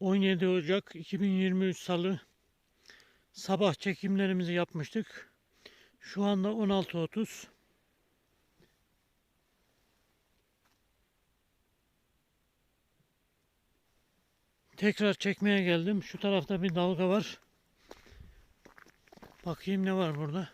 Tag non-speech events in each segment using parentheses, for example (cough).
17 Ocak 2023 Salı sabah çekimlerimizi yapmıştık. Şu anda 16.30. Tekrar çekmeye geldim. Şu tarafta bir dalga var. Bakayım ne var burada.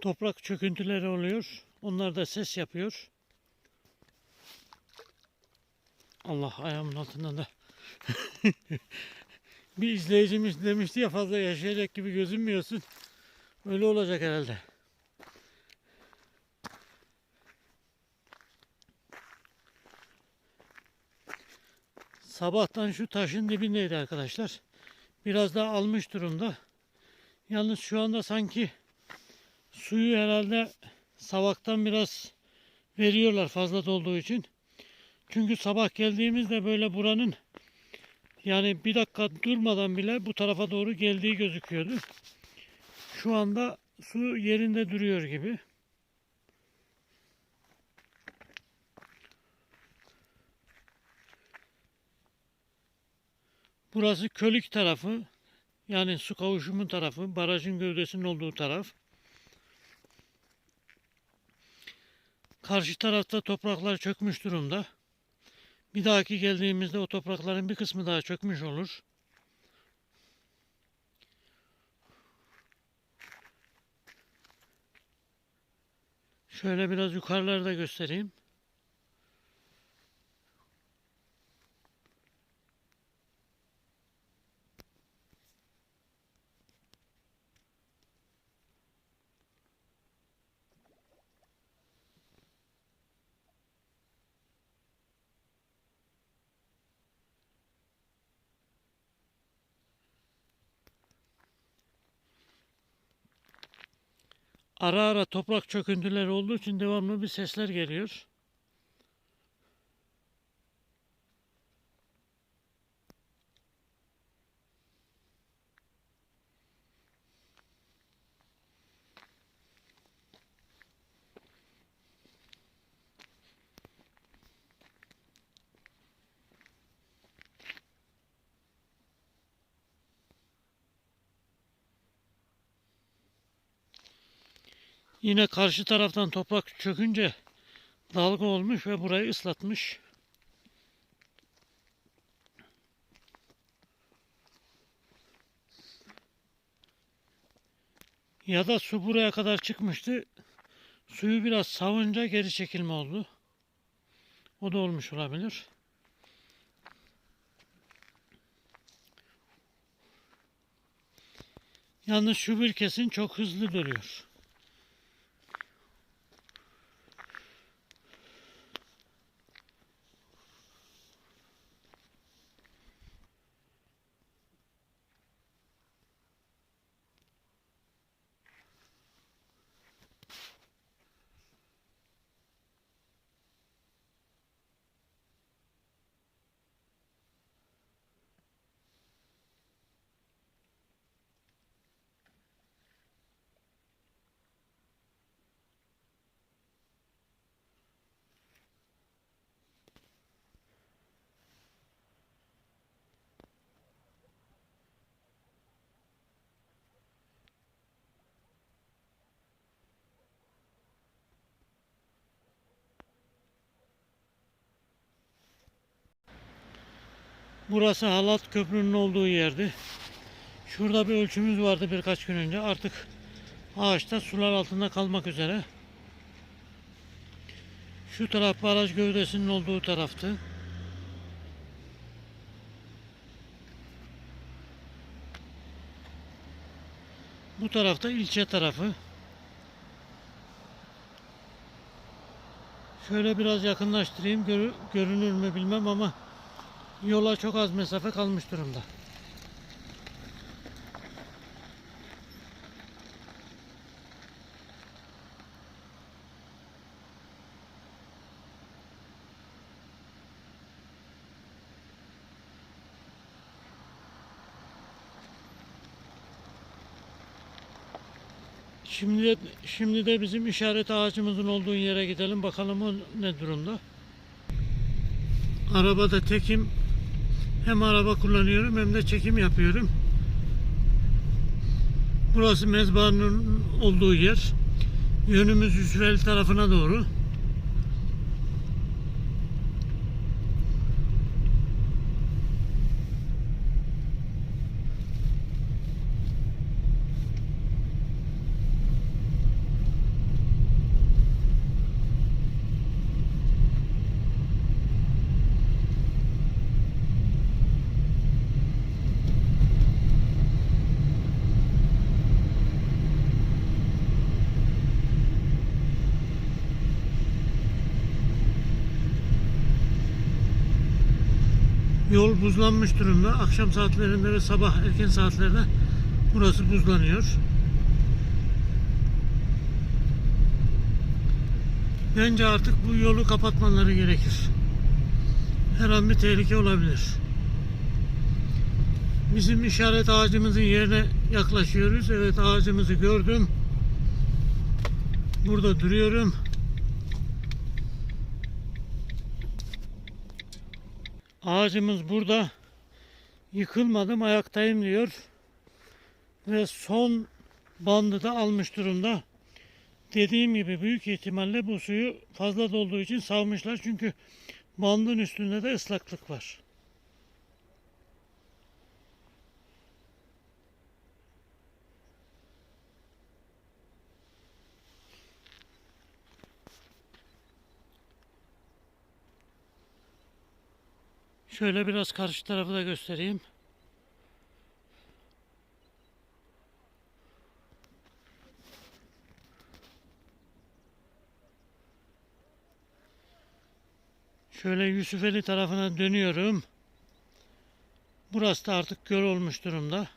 Toprak çöküntüleri oluyor. Onlar da ses yapıyor. Allah ayağımın altından da. (laughs) bir izleyicimiz demişti ya fazla yaşayacak gibi gözünmüyorsun. Öyle olacak herhalde. Sabahtan şu taşın dibindeydi arkadaşlar. Biraz daha almış durumda. Yalnız şu anda sanki Suyu herhalde savaktan biraz veriyorlar fazla dolduğu için. Çünkü sabah geldiğimizde böyle buranın yani bir dakika durmadan bile bu tarafa doğru geldiği gözüküyordu. Şu anda su yerinde duruyor gibi. Burası Kölük tarafı. Yani su kavuşumu tarafı. Barajın gövdesinin olduğu taraf. Karşı tarafta topraklar çökmüş durumda. Bir dahaki geldiğimizde o toprakların bir kısmı daha çökmüş olur. Şöyle biraz yukarılarda göstereyim. Ara ara toprak çöküntüleri olduğu için devamlı bir sesler geliyor. Yine karşı taraftan toprak çökünce dalga olmuş ve burayı ıslatmış. Ya da su buraya kadar çıkmıştı. Suyu biraz savunca geri çekilme oldu. O da olmuş olabilir. Yalnız şu bir kesin çok hızlı dönüyor. Burası Halat Köprü'nün olduğu yerdi. Şurada bir ölçümüz vardı birkaç gün önce. Artık ağaçta sular altında kalmak üzere. Şu taraf baraj gövdesinin olduğu taraftı. Bu tarafta ilçe tarafı. Şöyle biraz yakınlaştırayım. Görü- görünür mü bilmem ama yola çok az mesafe kalmış durumda. Şimdi de, şimdi de bizim işaret ağacımızın olduğu yere gidelim. Bakalım o ne durumda. Arabada tekim. Hem araba kullanıyorum hem de çekim yapıyorum. Burası mezbahanın olduğu yer. Yönümüz Yusufeli tarafına doğru. Yol buzlanmış durumda. Akşam saatlerinde ve sabah erken saatlerde burası buzlanıyor. Bence artık bu yolu kapatmaları gerekir. Her an bir tehlike olabilir. Bizim işaret ağacımızın yerine yaklaşıyoruz. Evet ağacımızı gördüm. Burada duruyorum. Ağacımız burada. Yıkılmadım ayaktayım diyor. Ve son bandı da almış durumda. Dediğim gibi büyük ihtimalle bu suyu fazla dolduğu için savmışlar. Çünkü bandın üstünde de ıslaklık var. Şöyle biraz karşı tarafı da göstereyim. Şöyle Yusufeli tarafına dönüyorum. Burası da artık göl olmuş durumda.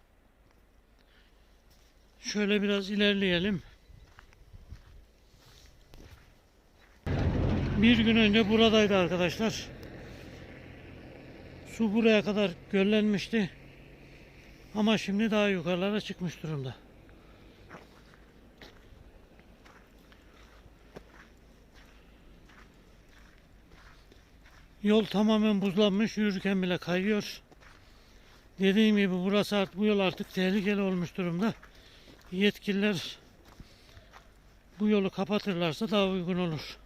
Şöyle biraz ilerleyelim. Bir gün önce buradaydı arkadaşlar. Su buraya kadar göllenmişti. Ama şimdi daha yukarılara çıkmış durumda. Yol tamamen buzlanmış. Yürürken bile kayıyor. Dediğim gibi burası artık bu yol artık tehlikeli olmuş durumda. Yetkililer bu yolu kapatırlarsa daha uygun olur.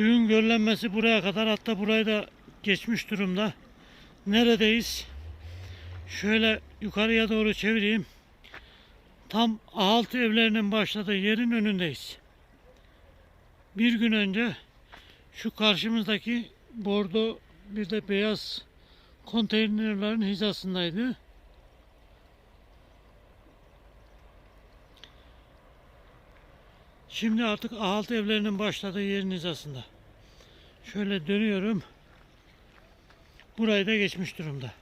Suyun göllenmesi buraya kadar hatta burayı da geçmiş durumda. Neredeyiz? Şöyle yukarıya doğru çevireyim. Tam altı evlerinin başladığı yerin önündeyiz. Bir gün önce şu karşımızdaki bordo bir de beyaz konteynerlerin hizasındaydı. Şimdi artık ahalt evlerinin başladığı yerin hizasında. Şöyle dönüyorum. Burayı da geçmiş durumda.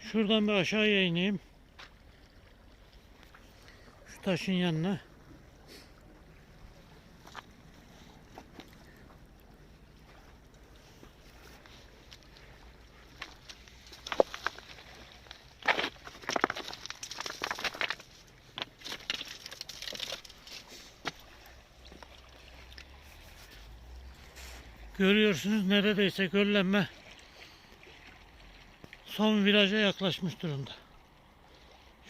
Şuradan bir aşağıya ineyim. Şu taşın yanına. Görüyorsunuz neredeyse göllenme son viraja yaklaşmış durumda.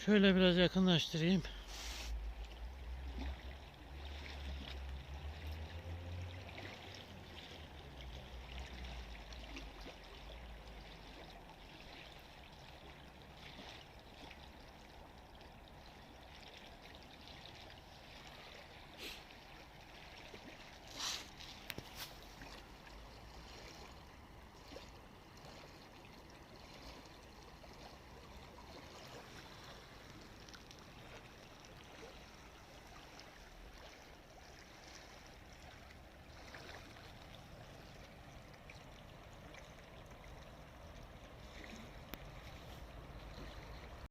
Şöyle biraz yakınlaştırayım.